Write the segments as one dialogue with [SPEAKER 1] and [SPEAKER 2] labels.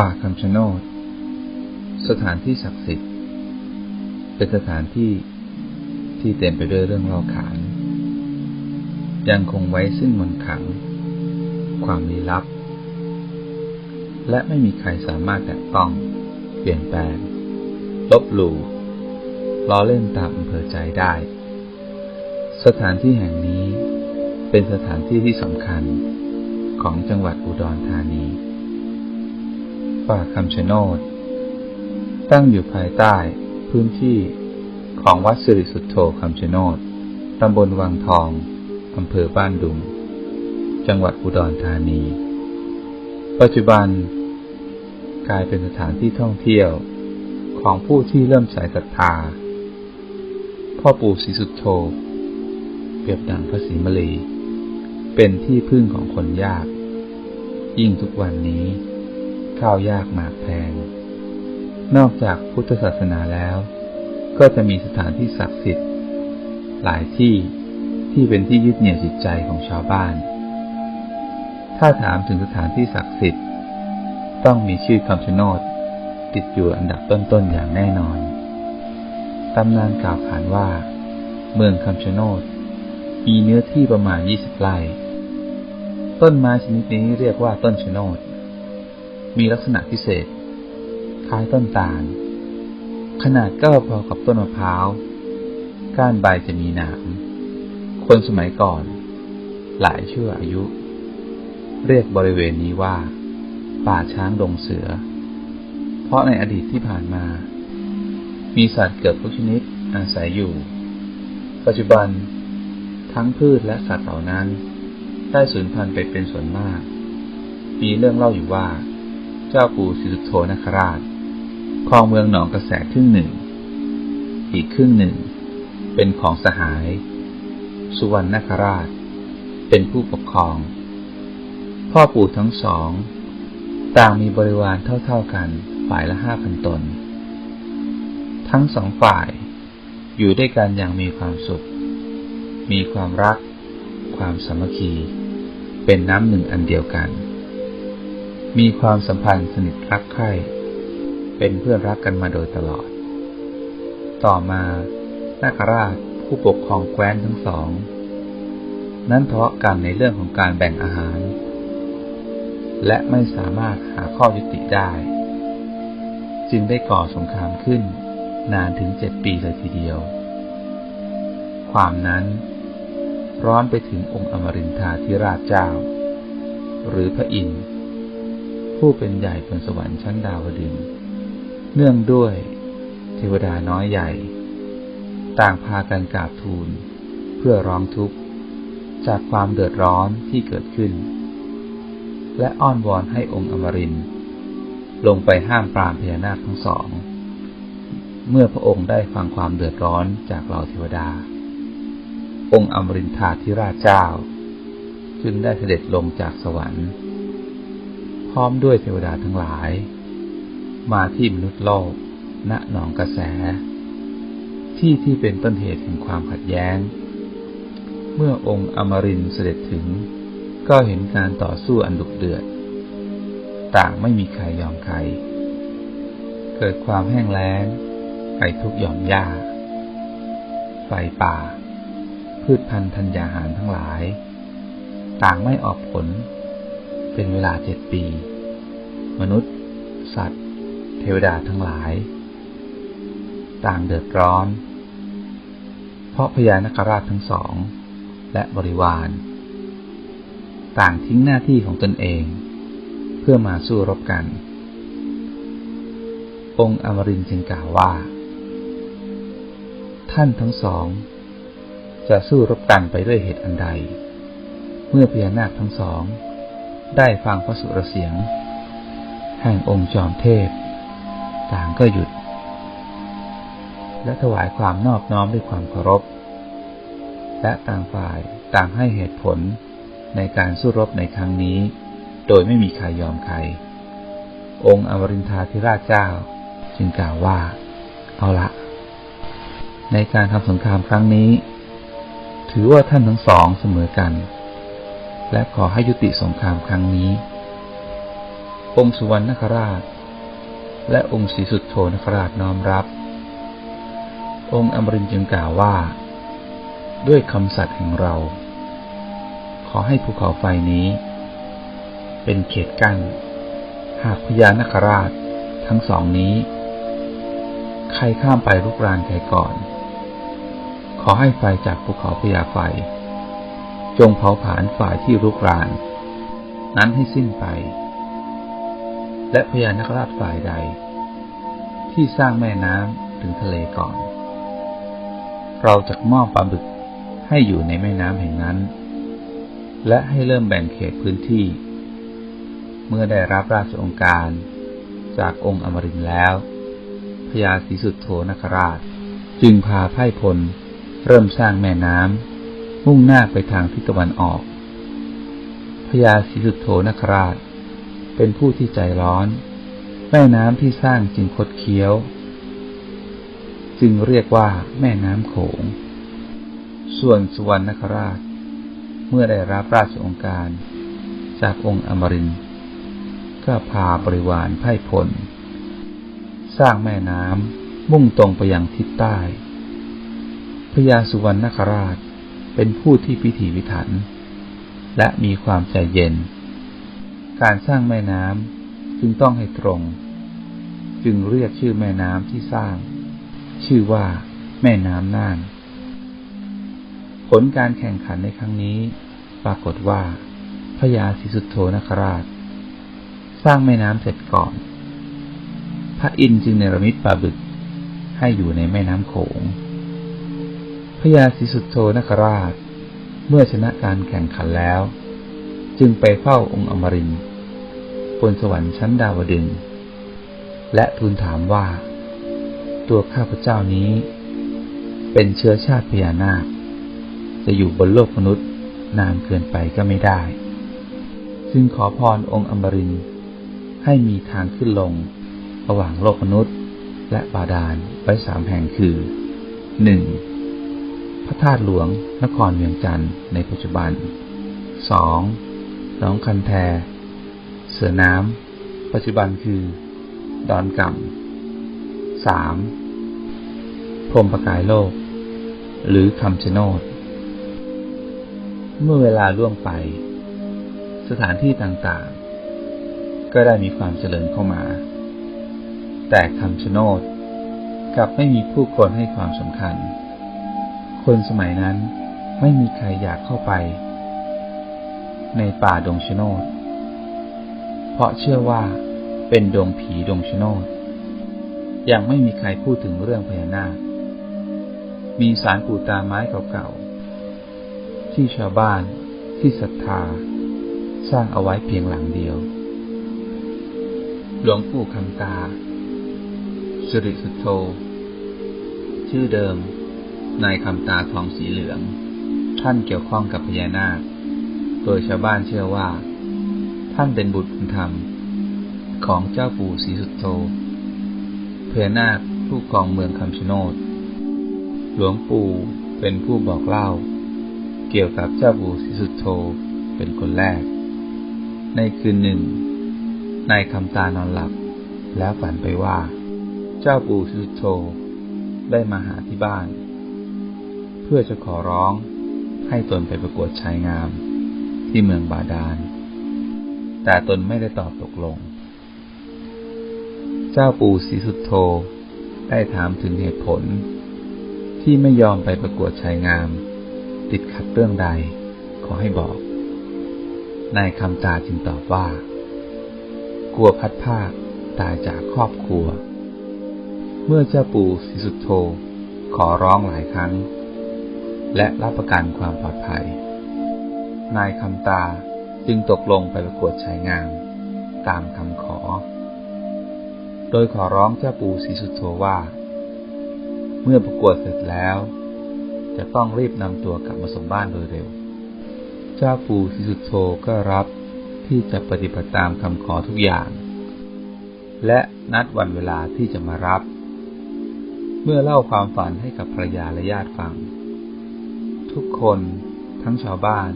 [SPEAKER 1] ป่าคำชะโนด สถานที่ศักดิ์สิทธิ์ เป็นสถานที่ที่เต็มไปด้วยเรื่องเล่าขาน ยังคงไว้ซึ่งมนขัง ความลี้ลับ และไม่มีใครสามารถแตะต้อง เปลี่ยนแปลง ลบหลู่ล้อเล่นตามอำเภอใจได้ สถานที่แห่งนี้เป็นสถานที่ที่สำคัญของจังหวัดอุดรธานี ป่าคำชะโนด ตั้งอยู่ภายใต้พื้นที่ของวัดสิริสุทโธคำชะโนดตำบลวังทองอำเภอบ้านดุง จังหวัดอุดรธานี ปัจจุบัน กลายเป็นสถานที่ท่องเที่ยวของผู้ที่เริ่มสายศรัทธา พ่อปู่ศรีสุทโธเปรียบดังพระศรีมลี เป็นที่พึ่งของคนยาก ยิ่งทุกวันนี้ ข้าวยากหมากแพง นอกจากพุทธศาสนาแล้ว ก็จะมีสถานที่ศักดิ์สิทธิ์ หลายที่ที่เป็นที่ยึดเหนี่ยวจิตใจของชาวบ้าน ถ้าถามถึงสถานที่ศักดิ์สิทธิ์ ต้องมีชื่อคำชะโนดติดอยู่อันดับต้นๆอย่างแน่นอน ตำนานกล่าวขานว่า เมืองคำชะโนดมีเนื้อที่ประมาณ 20 ไร่ ต้นไม้ชนิดนี้เรียกว่าต้นชะโนด มีลักษณะพิเศษ คล้ายต้นตาล ขนาดก็พอกับต้นมะพร้าว ก้านใบจะมีหนาม คนสมัยก่อน หลายชั่วอายุ เรียกบริเวณนี้ว่า ป่าช้างดงเสือ เพราะในอดีตที่ผ่านมา มีสัตว์เกือบทุกชนิดอาศัยอยู่ ปัจจุบัน ทั้งพืชและสัตว์เหล่านั้น ได้สูญพันธุ์ไปเป็นส่วนมาก มีเรื่องเล่าอยู่ว่า จ้าปู่ศรีสุโธนคราชครองเมืองหนองกระแสครึ่งหนึ่ง อีกครึ่งหนึ่ง เป็นของสหาย สุวรรณนคราช เป็นผู้ปกครอง พ่อปู่ทั้งสอง ต่างมีบริวารเท่าๆกันฝ่ายละห้าพันตน ทั้งสองฝ่ายอยู่ด้วยกันอย่างมีความสุข มีความรัก ความสามัคคี เป็นน้ำหนึ่งอันเดียวกัน มีความสัมพันธ์สนิทรักใคร่เป็นเพื่อนรักกันมาโดยตลอด ต่อมานาคราชผู้ปกครองแคว้นทั้งสอง นั้นทะเลาะกันในเรื่องของการแบ่งอาหาร และไม่สามารถหาข้อยุติได้ จึงได้ก่อสงครามขึ้น นานถึงเจ็ดปีเลยทีเดียว ความนั้นร้อนไปถึงองค์อมรินทาธิราชเจ้า หรือพระอินทร์ ผู้เป็นใหญ่บนสวรรค์ชั้นดาวดึงเนื่องด้วยเทวดาน้อยใหญ่ ต่างพากันกราบทูล เพื่อร้องทุกข์ จากความเดือดร้อนที่เกิดขึ้น และอ้อนวอนให้องค์อมรินลงไปห้ามปรามพญานาคทั้งสอง เมื่อพระองค์ได้ฟังความเดือดร้อนจากเหล่าเทวดา องค์อมรินทาธิราชเจ้า จึงได้เสด็จลงจากสวรรค์ ร้อมด้วยเทวดาทั้งหลาย มาที่มนุษย์โลก ณ หนองกระแส ที่ที่เป็นต้นเหตุแห่งความขัดแย้ง เมื่อองค์อมรินเสด็จถึง ก็เห็นการต่อสู้อันดุเดือด ต่างไม่มีใครยอมใคร เกิดความแห้งแล้งไปทุกหย่อมหญ้า ไฟป่า พืชพันธุ์ธัญญาหารทั้งหลาย ต่างไม่ออกผล เป็นเวลาเจ็ดปี มนุษย์ สัตว์ เทวดาทั้งหลาย ต่างเดือดร้อน เพราะพญานคราชทั้งสอง และบริวาร ต่างทิ้งหน้าที่ของตนเอง เพื่อมาสู้รบกัน องค์อมรินจึงกล่าวว่า ท่านทั้งสอง จะสู้รบกันไปด้วยเหตุอันใด เมื่อพญานาคทั้งสอง ได้ฟังพระสุรเสียง แห่งองค์จอมเทพ ต่างก็หยุด และถวายความนอบน้อมด้วยความเคารพ และต่างฝ่ายต่างให้เหตุผลในการสู้รบในครั้งนี้ โดยไม่มีใครยอมใคร องค์อมรินทาธิราชเจ้า จึงกล่าวว่า เอาละ ในการทำสงครามครั้งนี้ ถือว่าท่านทั้งสองเสมอกัน และขอให้ยุติสงครามครั้งนี้ องค์สุวรรณนคราช และองค์ศรีสุดโทนคราชน้อมรับ องค์อมรินจึงกล่าวว่า ด้วยคำสัตย์แห่งเรา ขอให้ภูเขาไฟนี้ เป็นเขตกั้น หากพญานคราชทั้งสองนี้ ใครข้ามไปลุกรานใครก่อน ขอให้ไฟจากภูเขาพญาไฟ จงเผาผลาญฝ่ายที่รุกราน นั้นให้สิ้นไป และพญานคราชฝ่ายใด ที่สร้างแม่น้ำถึงทะเลก่อน เราจะมอบปลาบึกให้อยู่ในแม่น้ำแห่งนั้น และให้เริ่มแบ่งเขตพื้นที่ เมื่อได้รับราชองค์การจากองค์อมรินแล้วพญาศรีสุดโธนคราช จึงพาไพ่พลเริ่มสร้างแม่น้ำ มุ่งหน้าไปทางทิศตะวันออก พญาศรีสุโธนคราช เป็นผู้ที่ใจร้อน แม่น้ำที่สร้างจึงคดเคี้ยว จึงเรียกว่าแม่น้ำโขง ส่วนสุวรรณนคราช เมื่อได้รับราชองค์การ จากองค์อมรินก็พาบริวารไพ่พล สร้างแม่น้ำมุ่งตรงไปยังทิศใต้พญาสุวรรณนคราช เป็นผู้ที่พิถีพิถัน และมีความใจเย็น การสร้างแม่น้ำจึงต้องให้ตรง จึงเรียกชื่อแม่น้ำที่สร้าง ชื่อว่าแม่น้ำน่าน ผลการแข่งขันในครั้งนี้ปรากฏว่าพญาศรีสุโธนคราช สร้างแม่น้ำเสร็จก่อน พระอินทร์จึงเนรมิตปลาบึกให้อยู่ในแม่น้ำโขง พญาศรีสุโธนคราช เมื่อชนะการแข่งขันแล้ว จึงไปเฝ้าองค์อมรินบนสวรรค์ชั้นดาวดึง และทูลถามว่า ตัวข้าพเจ้านี้ เป็นเชื้อชาติพญานาค จะอยู่บนโลกมนุษย์นานเกินไปก็ไม่ได้ จึงขอพรองค์อมรินให้มีทางขึ้นลง ระหว่างโลกมนุษย์และบาดาลไว้สามแห่งคือหนึ่ง พระธาตุหลวง นครเวียงจันทร์ในปัจจุบันสองหนองคันแท เสือน้ำ ปัจจุบันคือ ดอนก่ำสามพรมประกายโลก หรือคำชะโนด เมื่อเวลาล่วงไป สถานที่ต่างๆ ก็ได้มีความเจริญเข้ามา แต่คำชะโนดกลับไม่มีผู้คนให้ความสำคัญ คนสมัยนั้นไม่มีใครอยากเข้าไป ในป่าดงชโนดเพราะเชื่อว่าเป็นดงผีดงชโนดยังไม่มีใครพูดถึงเรื่องพญานาค มีสารปู่ตาไม้เก่าๆ ที่ชาวบ้านที่ศรัทธา สร้างเอาไว้เพียงหลังเดียว หลวงปู่คำตาสิริสุทโธ ชื่อเดิม นายคำตาทองสีเหลือง ท่านเกี่ยวข้องกับพญานาค โดยชาวบ้านเชื่อว่า ท่านเป็นบุตรบุญธรรม ของเจ้าปู่ศรีสุทโธพญานาคผู้ครองเมืองคำชะโนดหลวงปู่เป็นผู้บอกเล่า เกี่ยวกับเจ้าปู่ศรีสุทโธเป็นคนแรก ในคืนหนึ่งนายคำตานอนหลับ แล้วฝันไปว่า เจ้าปู่ศรีสุทโธได้มาหาที่บ้าน เพื่อจะขอร้องให้ตนไปประกวดชายงาม ที่เมืองบาดาล แต่ตนไม่ได้ตอบตกลง เจ้าปู่ศรีสุทโธได้ถามถึงเหตุผล ที่ไม่ยอมไปประกวดชายงาม ติดขัดเรื่องใด ขอให้บอก นายคำตาจึงตอบว่า กลัวพัดภาคตายจากครอบครัว เมื่อเจ้าปู่ศรีสุทโธขอร้องหลายครั้ง และรับประกันความปลอดภัย นายคำตาจึงตกลงไปประกวดชายงาม ตามคำขอ โดยขอร้องเจ้าปู่ศรีสุทโธว่า เมื่อประกวดเสร็จแล้ว จะต้องรีบนำตัวกลับมาส่งบ้านโดยเร็ว เจ้าปู่ศรีสุทโธก็รับที่จะปฏิบัติตามคำขอทุกอย่าง และนัดวันเวลาที่จะมารับ เมื่อเล่าความฝันให้กับภรรยาและญาติฟัง ทุกคนทั้งชาวบ้าน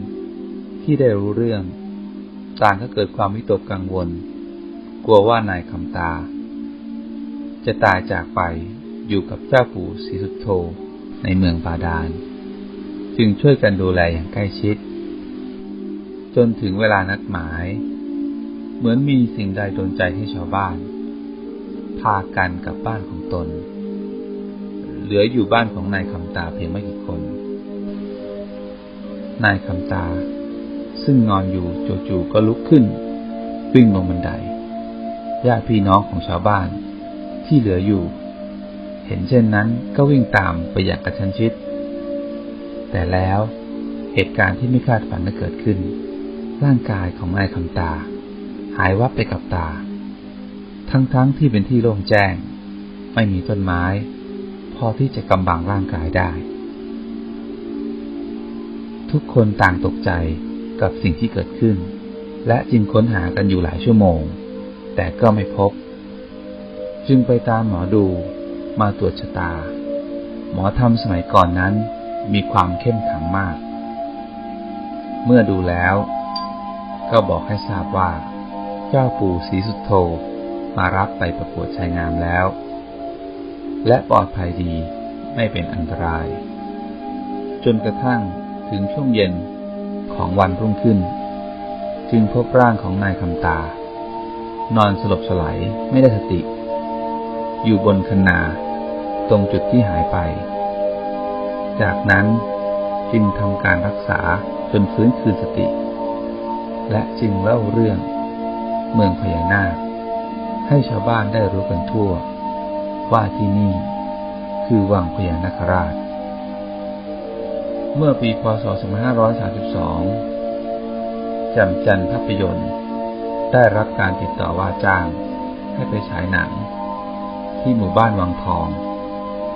[SPEAKER 1] ที่ได้รู้เรื่อง ต่างก็เกิดความวิตกกังวล กลัวว่านายคำตา จะตายจากไปอยู่กับเจ้าปู่ศรีสุโธในเมืองบาดาล จึงช่วยกันดูแลอย่างใกล้ชิด จนถึงเวลานัดหมาย เหมือนมีสิ่งใดโดนใจให้ชาวบ้าน พากันกลับบ้านของตน เหลืออยู่บ้านของนายคำตาเพียงไม่กี่คน นายคำตา ซึ่งนอนอยู่จู่ๆก็ลุกขึ้น วิ่งลงบันไดญาติพี่น้องของชาวบ้าน ที่เหลืออยู่ เห็นเช่นนั้นก็วิ่งตามไปอย่างกระชั้นชิด แต่แล้วเหตุการณ์ที่ไม่คาดฝันได้เกิดขึ้น ร่างกายของนายคำตา หายวับไปกับตา ทั้งๆทที่เป็นที่โล่งแจ้ง ไม่มีต้นไม้ พอที่จะกำบังร่างกายได้ ทุกคนต่างตกใจกับสิ่งที่เกิดขึ้น และจึงค้นหากันอยู่หลายชั่วโมง แต่ก็ไม่พบ จึงไปตามหมอดูมาตรวจชะตา หมอทำสมัยก่อนนั้นมีความเข้มขังมาก เมื่อดูแล้ว ก็บอกให้ทราบว่า เจ้าปู่ศรีสุดโธมารับไปประกวดชายงามแล้ว และปลอดภัยดีไม่เป็นอันตราย จนกระทั่ง ถึงช่วงเย็นของวันรุ่งขึ้น จึงพบร่างของนายคำตา นอนสลบสลายไม่ได้สติ อยู่บนคันนาตรงจุดที่หายไป จากนั้นจึงทำการรักษาจนฟื้นคืนสติ และจึงเล่าเรื่องเมืองพญานาค ให้ชาวบ้านได้รู้กันทั่ว ว่าที่นี่คือวังพญานาคราช เมื่อปีพศ 2532จำจันทร์ภาพยนตร์ ได้รับการติดต่อว่าจ้างให้ไปฉายหนัง ที่หมู่บ้านวังทอง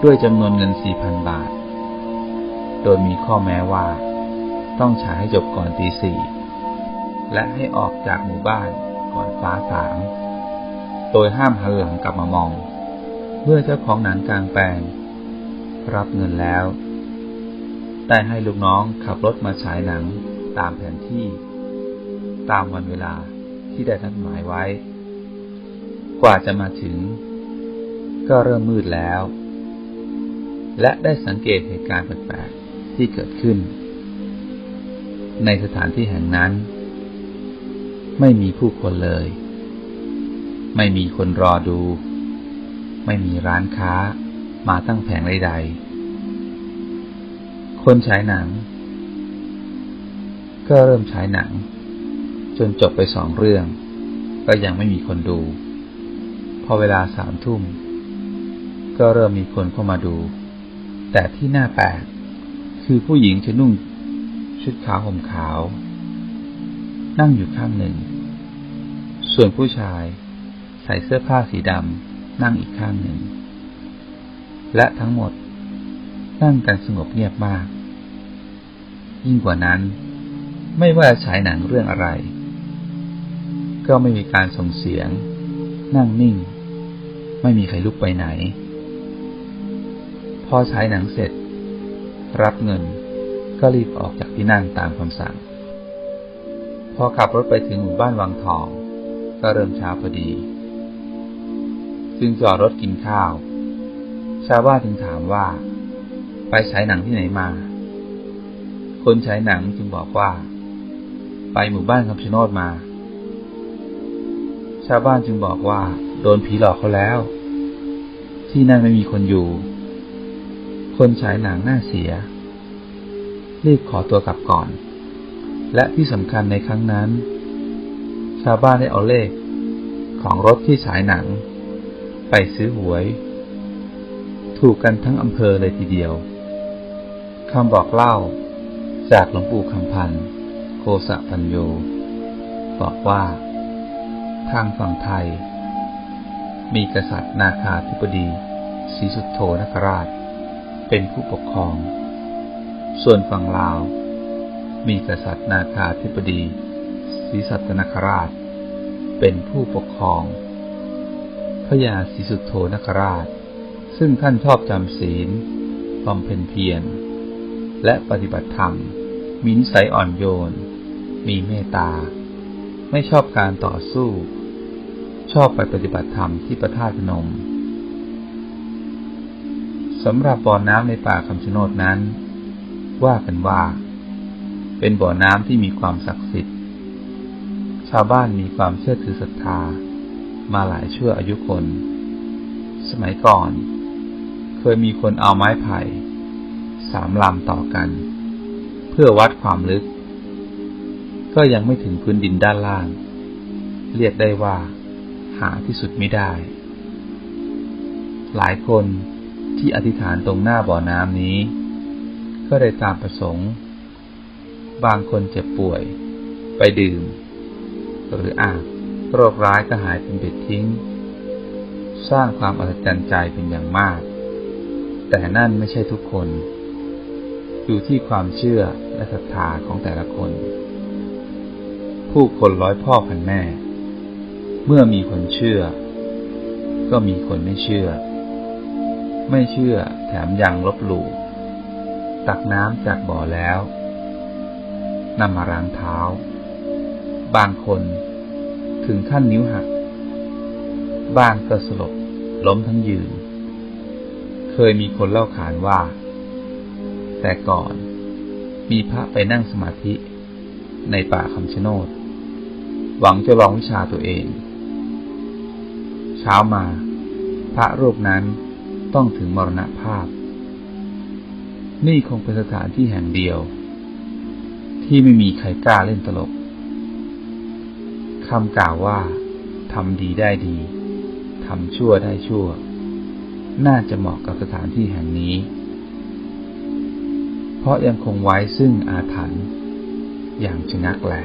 [SPEAKER 1] ด้วยจำนวนเงิน 4,000 บาท โดยมีข้อแม้ว่า ต้องฉายให้จบก่อนตีสี่และให้ออกจากหมู่บ้านก่อนฟ้าสางโดยห้ามหันหลังกลับมามอง เมื่อเจ้าของหนังกลางแปลง รับเงินแล้ว ได้ให้ลูกน้องขับรถมาฉายหนังตามแผนที่ ตามวันเวลาที่ได้นัดหมายไว้ กว่าจะมาถึง ก็เริ่มมืดแล้ว และได้สังเกตเหตุการณ์แปลกๆที่เกิดขึ้น ในสถานที่แห่งนั้น ไม่มีผู้คนเลย ไม่มีคนรอดู ไม่มีร้านค้ามาตั้งแผงใดๆ คนฉายหนัง ก็เริ่มฉายหนัง จนจบไปสองเรื่อง ก็ยังไม่มีคนดู พอเวลาสามทุ่ม ก็เริ่มมีคนเข้ามาดู แต่ที่น่าแปลกคือผู้หญิงจะนุ่งชุดขาวห่มขาว นั่งอยู่ข้างหนึ่ง ส่วนผู้ชายใส่เสื้อผ้าสีดำนั่งอีกข้างหนึ่ง และทั้งหมดนั่งกันสงบเงียบมาก ยิ่งกว่านั้น ไม่ว่าฉายหนังเรื่องอะไร ก็ไม่มีการส่งเสียง นั่งนิ่ง ไม่มีใครลุกไปไหน พอฉายหนังเสร็จ รับเงินก็รีบออกจากที่นั่งตามคำสั่ง พอขับรถไปถึงหมู่บ้านวังทอง ก็เริ่มเช้าพอดีจึงจอดรถกินข้าว ชาวบ้านจึงถามว่า ไปฉายหนังที่ไหนมา คนฉายหนังจึงบอกว่า ไปหมู่บ้านคำชะโนดมา ชาวบ้านจึงบอกว่า โดนผีหลอกเขาแล้ว ที่นั่นไม่มีคนอยู่ คนฉายหนังน่าเสีย รีบขอตัวกลับก่อน และที่สำคัญในครั้งนั้น ชาวบ้านได้เอาเลขของรถที่ฉายหนัง ไปซื้อหวย ถูกกันทั้งอำเภอเลยทีเดียวคำบอกเล่า จากหลวงปู่คำพันธ์โคสะปัญโย บอกว่า ทางฝั่งไทย มีกษัตริย์นาคาธิบดีศรีสุโธนคราช เป็นผู้ปกครอง ส่วนฝั่งลาว มีกษัตริย์นาคาธิบดีศรีสัตนคราช เป็นผู้ปกครอง พระยาศรีสุโธนคราช ซึ่งท่านชอบจำศีลบำเพ็ญเพียร และปฏิบัติธรรม มีนิสัยอ่อนโยน มีเมตตา ไม่ชอบการต่อสู้ ชอบไปปฏิบัติธรรมที่ประทาตุพนมสำหรับบ่อน้ำในป่าคำชะโนดนั้น ว่ากันว่า เป็นบ่อน้ำที่มีความศักดิ์สิทธิ์ ชาวบ้านมีความเชื่อถือศรัทธา มาหลายชั่วอายุคน สมัยก่อน เคยมีคนเอาไม้ไผ่ สามลำต่อกัน เพื่อวัดความลึก ก็ยังไม่ถึงพื้นดินด้านล่าง เรียกได้ว่า หาที่สุดไม่ได้ หลายคนที่อธิษฐานตรงหน้าบ่อน้ำนี้ ก็ได้ตามประสงค์ บางคนเจ็บป่วย ไปดื่ม หรืออาบโรคร้ายก็หายเป็นเบ็ดทิ้ง สร้างความอัศจรรย์ใจเป็นอย่างมาก แต่นั่นไม่ใช่ทุกคน อยู่ที่ความเชื่อและศรัทธาของแต่ละคน ผู้คนร้อยพ่อพันแม่ เมื่อมีคนเชื่อ ก็มีคนไม่เชื่อ ไม่เชื่อแถมยังลบหลู่ตักน้ำจากบ่อแล้วนำมาล้างเท้า บางคนถึงขั้นนิ้วหัก บางก็สลบล้มทั้งยืน เคยมีคนเล่าขานว่า แต่ก่อนมีพระไปนั่งสมาธิ ในป่าคำชะโนด หวังจะลองวิชาตัวเอง เช้ามา พระรูปนั้นต้องถึงมรณภาพ นี่คงเป็นสถานที่แห่งเดียว ที่ไม่มีใครกล้าเล่นตลกคำกล่าวว่าทำดีได้ดีทำชั่วได้ชั่ว น่าจะเหมาะกับสถานที่แห่งนี้ เพราะยังคงไว้ซึ่งอาถรรพ์อย่างชะงักแล